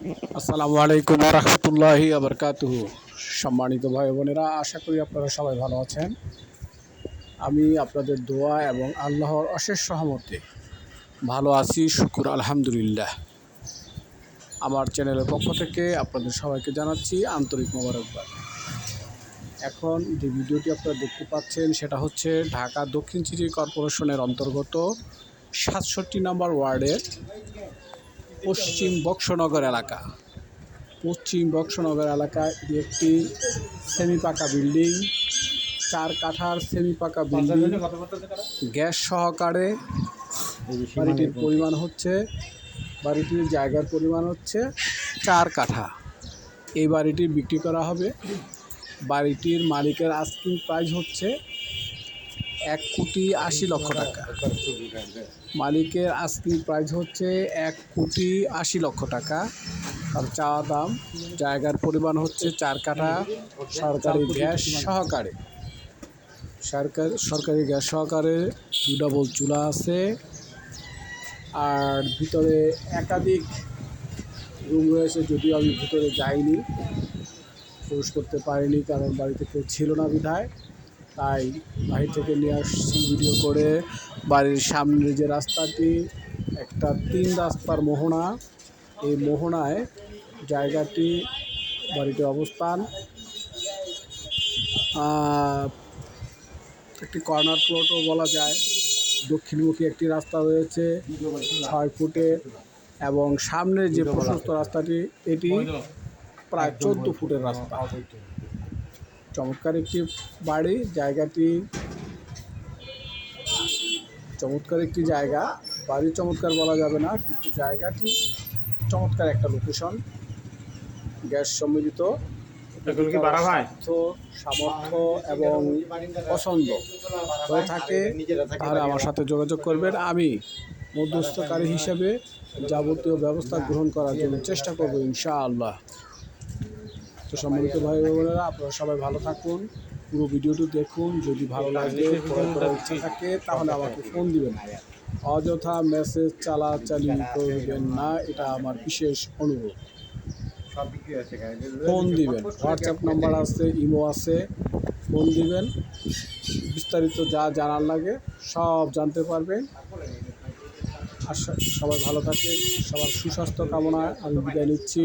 আসসালামু আলাইকুম রহমতুল্লাহি আবরকাতুহু সম্মানিত ভাই বোনেরা, আশা করি আপনারা সবাই ভালো আছেন। আমি আপনাদের দোয়া এবং আল্লাহর অশেষ সহমতে ভালো আছি, শুকুর আলহামদুলিল্লাহ। আমার চ্যানেলের পক্ষ থেকে আপনাদের সবাইকে জানাচ্ছি আন্তরিক মোবারকবাদ। এখন যে ভিডিওটি আপনারা দেখতে পাচ্ছেন, সেটা হচ্ছে ঢাকা দক্ষিণ সিটি কর্পোরেশনের অন্তর্গত সাতষট্টি নম্বর ওয়ার্ডের পশ্চিম বক্সনগর এলাকা। পশ্চিম বক্সনগর এলাকায় একটি সেমি পাকা বিল্ডিং। চার কাঠার সেমি পাকা বিল্ডিং। গ্যাস সহকারে বাড়িটির পরিমাণ হচ্ছে, বাড়িটির জায়গার পরিমাণ হচ্ছে চার কাঠা। এই বাড়িটি বিক্রি করা হবে। বাড়িটির মালিকের আস্কিং প্রাইস হচ্ছে এক কোটি আশি লক্ষ টাকা। মালিকের আস্কিং প্রাইস হচ্ছে এক কোটি আশি লক্ষ টাকা। আর চাওয়া দাম, জায়গার পরিমাণ হচ্ছে চার কাঠা সরকারি গ্যাস সহকারে। সরকার সরকারি গ্যাস সহকারে দু ডাবল চুলা আছে। আর ভিতরে একাধিক রুম রয়েছে, যদিও আমি ভিতরে যাইনি। প্রবেশ করতে পারিনি, কারণ বাড়িতে কেউ ছিল না বিধায়। তাই বাহির থেকে নিয়ে আসছি ভিডিও করে। বাড়ির সামনে যে রাস্তাটি, একটা তিন রাস্তার মোহনা। এই মোহনায় জায়গাটি, বাড়িটির অবস্থান। একটি কর্নার প্লটও বলা যায়। দক্ষিণমুখী একটি রাস্তা রয়েছে ছয় ফুটে এবং সামনের যে প্রশস্ত রাস্তাটি, এটি প্রায় চোদ্দ ফুটের রাস্তা। চমৎকার একটি বাড়ি জায়গাটি চমৎকার একটি জায়গা। বাড়ি চমৎকার বলা যাবে না কিন্তু জায়গাটি চমৎকার একটা লোকেশন গ্যাস সম্মিলিত। তো সামর্থ্য এবং পছন্দ। হয়ে থাকে তাহলে আমার সাথে যোগাযোগ করবেন। আমি মধ্যস্থকারী হিসেবে যাবতীয় ব্যবস্থা গ্রহণ করার জন্য চেষ্টা করব ইনশাআল্লাহ। তো সম্মানিত ভাই বোনেরা আপনারা সবাই ভালো থাকুন, পুরো ভিডিওটি দেখুন, যদি ভালো লাগে থাকে, তাহলে আমাকে ফোন দিবেন। অযথা মেসেজ চালাচালি করবেন না, এটা আমার বিশেষ অনুরোধ। ফোন দিবেন, হোয়াটসঅ্যাপ নাম্বার আছে, ইমো আছে, ফোন দিবেন। বিস্তারিত যা জানার লাগে, সব জানতে পারবেন। আর সবাই ভালো থাকেন, সবার সুস্বাস্থ্য কামনায় আমি বিদায় নিচ্ছি।